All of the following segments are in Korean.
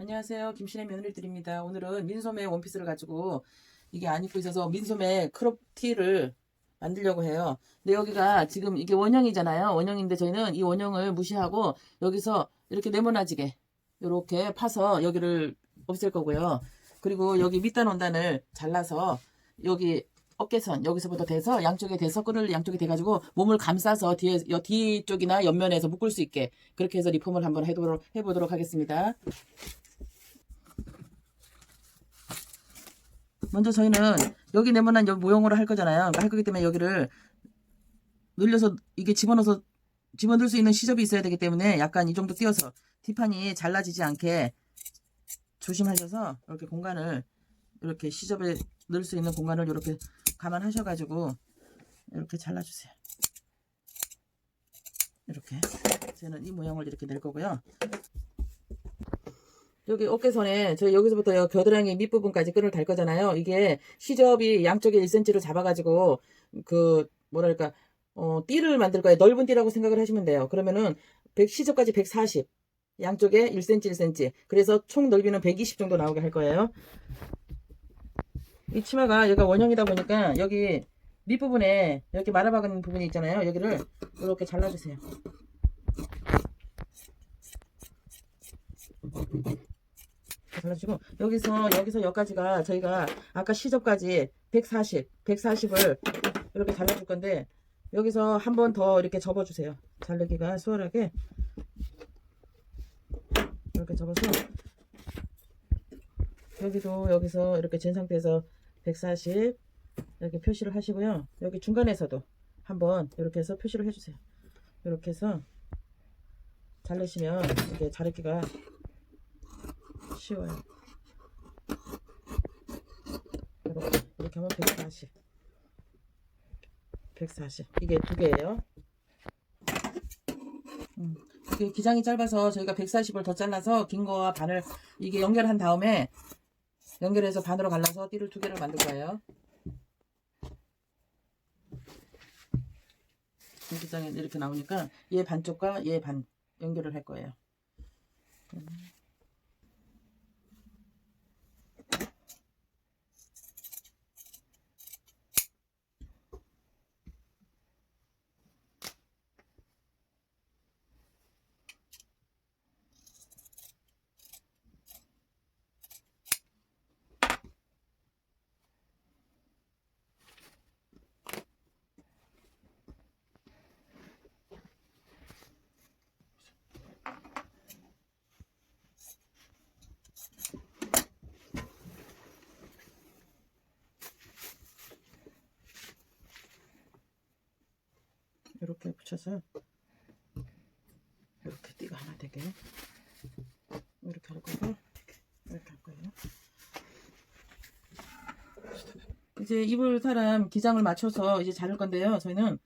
안녕하세요. 김신의 며느리들입니다. 오늘은 민소매 원피스를 가지고 이게 안 입고 있어서 민소매 크롭 티를 만들려고 해요. 근데 여기가 지금 이게 원형이잖아요. 원형인데 저희는 이 원형을 무시하고 여기서 이렇게 네모나지게 이렇게 파서 여기를 없앨 거고요. 그리고 여기 밑단 원단을 잘라서 여기 어깨선 여기서부터 대서 양쪽에 대서 끈을 양쪽에 대가지고 몸을 감싸서 뒤에 여 뒤쪽이나 옆면에서 묶을 수 있게 그렇게 해서 리폼을 한번 해보도록 해보도록 하겠습니다. 먼저 저희는 여기 네모난 여기 모형으로 할 거잖아요. 그러니까 할 거기 때문에 여기를 늘려서 이게 집어넣어서 집어넣을 수 있는 시접이 있어야 되기 때문에 약간 이 정도 띄어서 뒷판이 잘라지지 않게 조심하셔서 이렇게 공간을 이렇게 시접에 넣을 수 있는 공간을 이렇게 감안하셔가지고 이렇게 잘라주세요. 이렇게 저는 이 모양을 이렇게 낼 거고요. 여기 어깨선에 저희 여기서부터 여 겨드랑이 밑부분까지 끈을 달 거잖아요. 이게 시접이 양쪽에 1cm로 잡아가지고 그 뭐랄까 어 띠를 만들 거예요. 넓은 띠라고 생각을 하시면 돼요. 그러면은 100 시접까지 140 양쪽에 1cm 1cm 그래서 총 넓이는 120 정도 나오게 할 거예요. 이 치마가 여기가 원형이다 보니까 여기 밑부분에 이렇게 말아박은 부분이 있잖아요. 여기를 이렇게 잘라주세요. 잘라주고 여기서 여기서 여기까지가 저희가 아까 시접까지 140, 140을 이렇게 잘라줄 건데 여기서 한 번 더 이렇게 접어주세요. 자르기가 수월하게 이렇게 접어서 여기도 여기서 이렇게 잰 상태에서 140 이렇게 표시를 하시고요. 여기 중간에서도 한번 이렇게 해서 표시를 해주세요. 이렇게 해서 자르시면 이게 자르기가 쉬워요. 이렇게, 이렇게 하면 140. 140. 이게 두 개예요. 음, 기장이 짧아서 저희가 140을 더 잘라서 긴 거와 반을 이게 연결한 다음에 연결해서 반으로 갈라서 띠를 두 개를 만들 거예요. 이 기장이 이렇게 나오니까 얘 반쪽과 얘 반 연결을 할 거예요. 음. 이렇게 붙여서 이렇게 띠가 하나 되게 이렇게 할 거고 이렇게 할 거예요. 이제 입을 사람 기장을 맞춰서 이제 자를 건데요. 저희는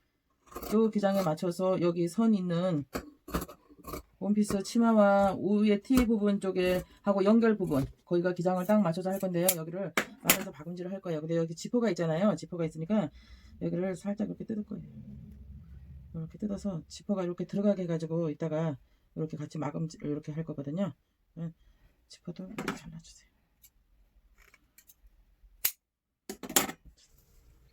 요 기장에 맞춰서 여기 선 있는 원피스 치마와 우의 티 부분 쪽에 하고 연결 부분 거기가 기장을 딱 맞춰서 할 건데요. 여기를 말아서 박음질을 할 거예요. 근데 여기 지퍼가 있잖아요. 지퍼가 있으니까 여기를 살짝 이렇게 뜯을 거예요. 이렇게 뜯어서 지퍼가 이렇게 들어가게 해가지고 이따가 이렇게 같이 마감질 이렇게 할 거거든요. 예, 지퍼도 잘라주세요.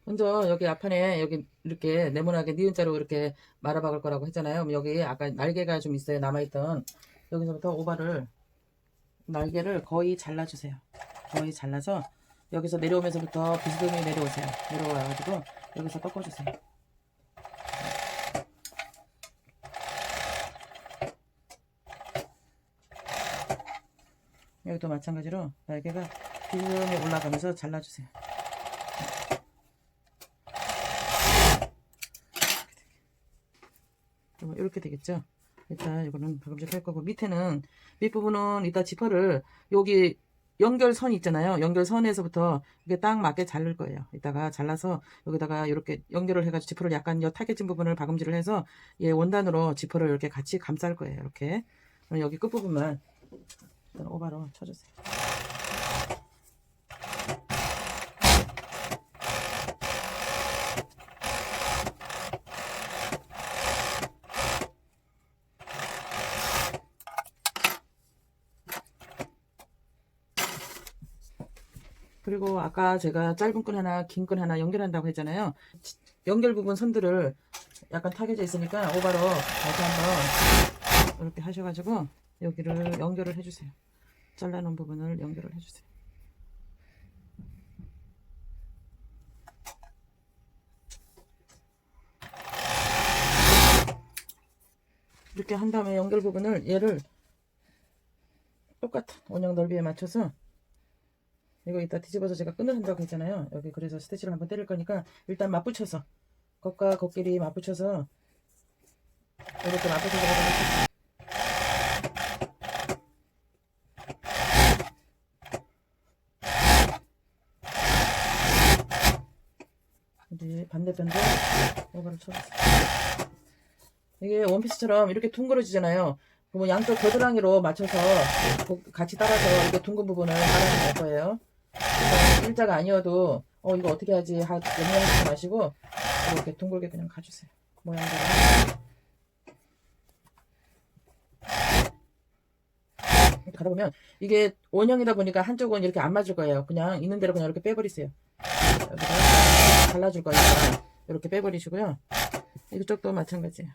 먼저 여기 앞판에 여기 이렇게 네모나게 니은자로 이렇게 말아 박을 거라고 했잖아요. 그럼 여기 아까 날개가 좀 있어요. 남아있던 여기서부터 오바를 날개를 거의 잘라주세요. 거의 잘라서 여기서 내려오면서부터 비스듬히 내려오세요. 내려와가지고 여기서 꺾어주세요. 여기도 마찬가지로 날개가 비스듬히 올라가면서 잘라주세요. 어, 이렇게 되겠죠. 일단 이거는 박음질 할 거고 밑에는 밑부분은 이따 지퍼를 여기 연결선 있잖아요. 연결선에서부터 이게 딱 맞게 자를 거예요. 이따가 잘라서 여기다가 이렇게 연결을 해가지고 지퍼를 약간 여 타겟진 부분을 박음질을 해서 얘 원단으로 지퍼를 이렇게 같이 감쌀 거예요. 이렇게 여기 끝부분만 일단 오바로 쳐주세요. 그리고 아까 제가 짧은 끈 하나, 긴 끈 하나 연결한다고 했잖아요. 연결 부분 선들을 약간 타겨져 있으니까 오바로 다시 한번 이렇게 하셔가지고 여기를 연결을 해주세요. 잘라놓은 부분을 연결을 해주세요. 이렇게 한 다음에 연결 부분을 얘를 똑같은 원형 넓이에 맞춰서 이거 이따 뒤집어서 제가 끈을 한다고 했잖아요. 여기 그래서 스티치를 한번 때릴 거니까 일단 맞붙여서 겉과 겉끼리 맞붙여서 이렇게 맞붙여서 이제 반대편도 이거를 쳐주세요. 이게 원피스처럼 이렇게 둥그러지잖아요. 그러면 양쪽 겨드랑이로 맞춰서 고- 같이 따라서 이렇게 둥근 부분을 따라낼 거예요. 일자가 아니어도 어 이거 어떻게 하지 하 염려하지 마시고 이렇게 둥글게 그냥 가주세요. 모양대로. 가다 보면 이게 원형이다 보니까 한쪽은 이렇게 안 맞을 거예요. 그냥 있는 대로 그냥 이렇게 빼버리세요. 여기다 잘라줄 거니까 이렇게 빼버리시고요. 이쪽도 마찬가지예요.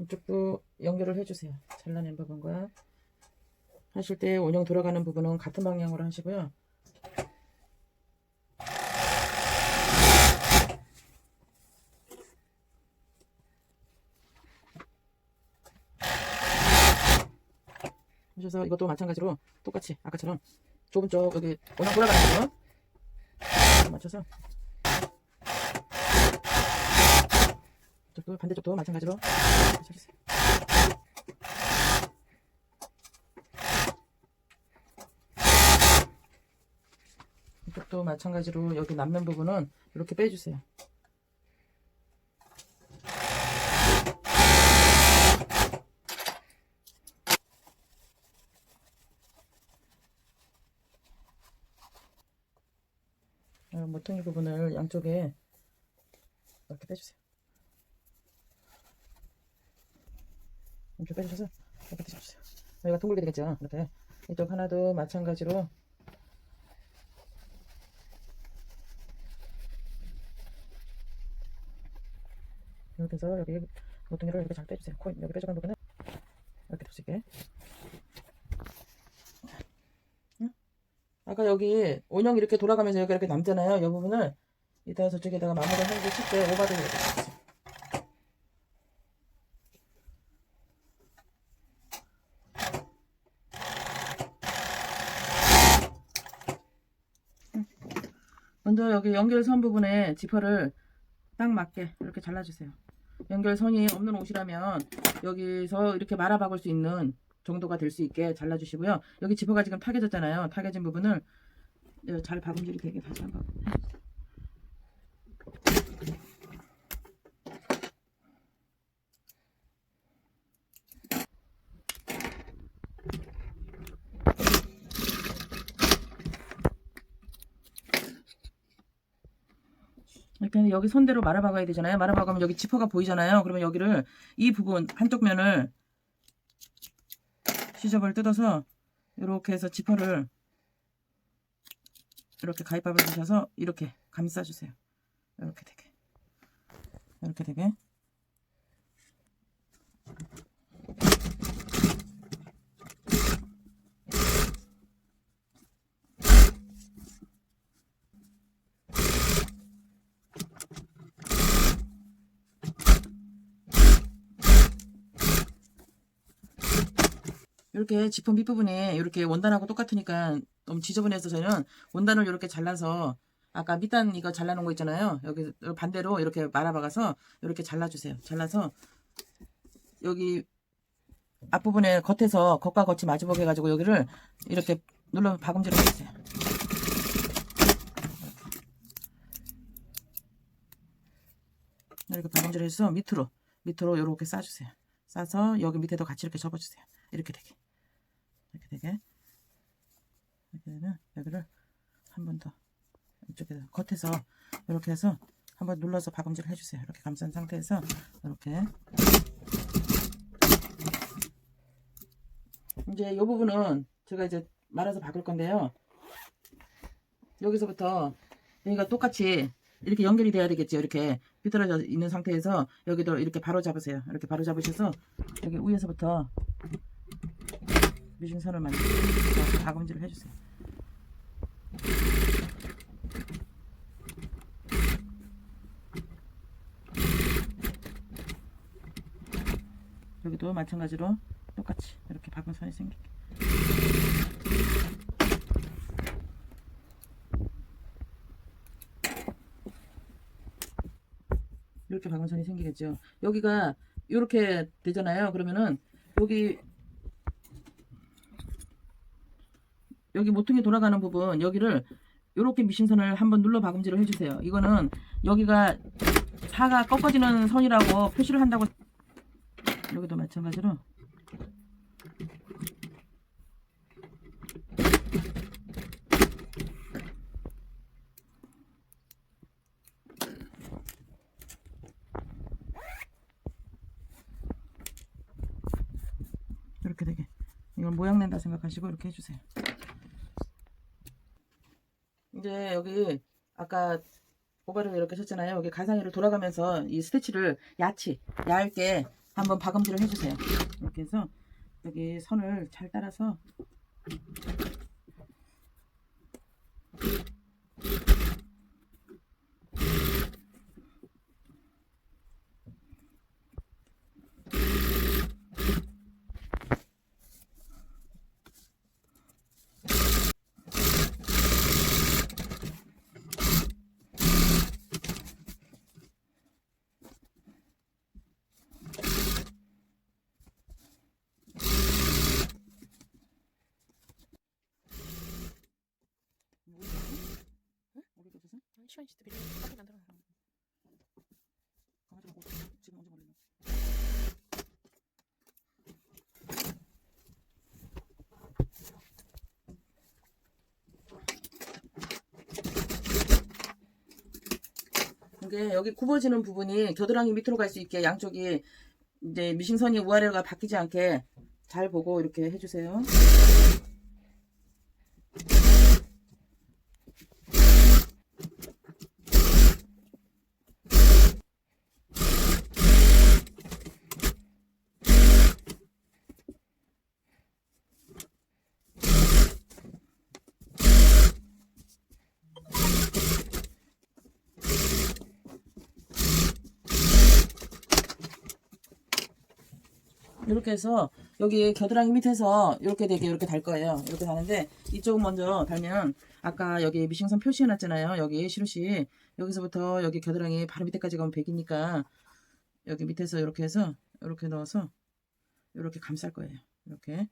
이쪽도 연결을 해주세요. 잘라낸 부분과 하실 때 원형 돌아가는 부분은 같은 방향으로 하시고요. 하셔서 이것도 마찬가지로 똑같이 아까처럼 좁은 쪽 여기 원형 돌아가는 부분 맞춰서 이쪽도 반대쪽도 마찬가지로 맞춰주세요. 이쪽도 마찬가지로 여기 남는 부분은 이렇게 빼주세요. 어, 모퉁이 부분을 양쪽에 이렇게 빼주세요. 이렇게 빼주셔서 이렇게 드셔주세요. 여기가 둥글게 되겠죠. 이렇게 이쪽 하나도 마찬가지로 이렇게 해서 여기 모퉁이를 이렇게 잘 빼주세요. 코인 여기 빼줘간 부분은 이렇게 있게. 아까 여기 원형 이렇게 돌아가면서 여기 이렇게 남잖아요. 이 부분을 이따가 저쪽에다가 마무리 하는 게 쉽게 오바를 해주세요. 먼저 여기 연결선 부분에 지퍼를 딱 맞게 이렇게 잘라주세요. 연결선이 없는 옷이라면 여기서 이렇게 말아 박을 수 있는 정도가 될 수 있게 잘라주시고요. 여기 지퍼가 지금 타개졌잖아요. 타개진 부분을 잘 박음질이 되게 다시 한번. 이렇게 여기 손대로 말아박아야 되잖아요. 말아박으면 여기 지퍼가 보이잖아요. 그러면 여기를 이 부분 한쪽 면을 시접을 뜯어서 이렇게 해서 지퍼를 이렇게 가위밥을 주셔서 이렇게 감싸주세요. 이렇게 되게 이렇게 되게 이렇게 지퍼 밑부분에 이렇게 원단하고 똑같으니까 너무 지저분해서 저는 원단을 이렇게 잘라서 아까 밑단 이거 잘라놓은 거 있잖아요. 여기 반대로 이렇게 말아박아서 이렇게 잘라주세요. 잘라서 여기 앞부분에 겉에서 겉과 겉이 마주보게 해가지고 여기를 이렇게 눌러 박음질을 해주세요. 이렇게 박음질을 해서 밑으로 밑으로 이렇게 싸주세요. 싸서 여기 밑에도 같이 이렇게 접어주세요. 이렇게 되게 되게 되면 여기를 한 번 더 이쪽에 겉에서 이렇게 해서 한번 눌러서 박음질을 해주세요. 이렇게 감싼 상태에서 이렇게 이제 이 부분은 제가 이제 말아서 박을 건데요. 여기서부터 여기가 똑같이 이렇게 연결이 돼야 되겠죠. 이렇게 비틀어져 있는 상태에서 여기도 이렇게 바로 잡으세요. 이렇게 바로 잡으셔서 여기 위에서부터 미싱선을 만들어서 박음질을 해주세요. 여기도 마찬가지로 똑같이 이렇게 박은 선이 생기게. 이렇게 박은 선이 생기겠죠. 여기가 이렇게 되잖아요. 그러면은 여기 여기 모퉁이 돌아가는 부분 여기를 이렇게 미싱선을 한번 눌러 박음질을 해주세요. 이거는 여기가 사가 꺾어지는 선이라고 표시를 한다고 여기도 마찬가지로 이렇게 되게 이건 모양 낸다 생각하시고 이렇게 해주세요. 이제 여기 아까 오바를 이렇게 쳤잖아요. 여기 가상위를 돌아가면서 이 스티치를 야치 얇게 한번 박음질을 해주세요. 이렇게 해서 여기 선을 잘 따라서 어디 꽂혀서? 시간 있을 때 미리 커피 만들어 놔. 가만히 고 지금 언제 걸리나? 이게 여기 굽어지는 부분이 겨드랑이 밑으로 갈 수 있게 양쪽이 이제 미싱선이 우아래가 바뀌지 않게 잘 보고 이렇게 해주세요. 이렇게 해서 여기 겨드랑이 밑에서 이렇게 되게 이렇게 달 거예요. 이렇게 다는데 이쪽은 먼저 달면 아까 여기 미싱선 표시해 놨잖아요. 여기 시루시 여기서부터 여기 겨드랑이 바로 밑에까지 가면 100이니까 여기 밑에서 이렇게 해서 이렇게 넣어서 이렇게 감쌀 거예요. 이렇게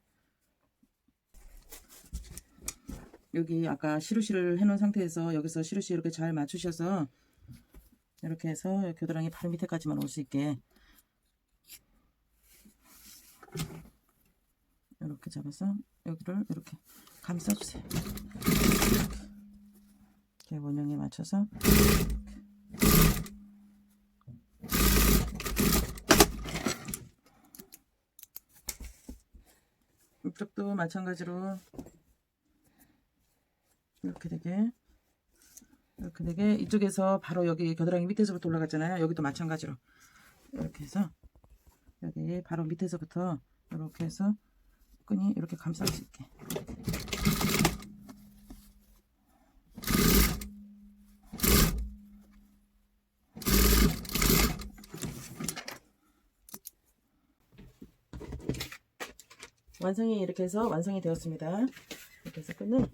여기 아까 시루시를 해놓은 상태에서 여기서 시루시 이렇게 잘 맞추셔서 이렇게 해서 겨드랑이 바로 밑에까지만 올 수 있게 이렇게 잡아서 여기를 이렇게 감싸주세요. 이렇게 원형에 맞춰서 이쪽도 마찬가지로 이렇게 되게 이렇게 되게 이쪽에서 바로 여기 겨드랑이 밑에서부터 올라갔잖아요. 여기도 마찬가지로 이렇게 해서 여기 바로 밑에서부터 이렇게 해서 끈이 이렇게 감쌀 수 있게 완성이 이렇게 해서 완성이 되었습니다. 이렇게 해서 끈을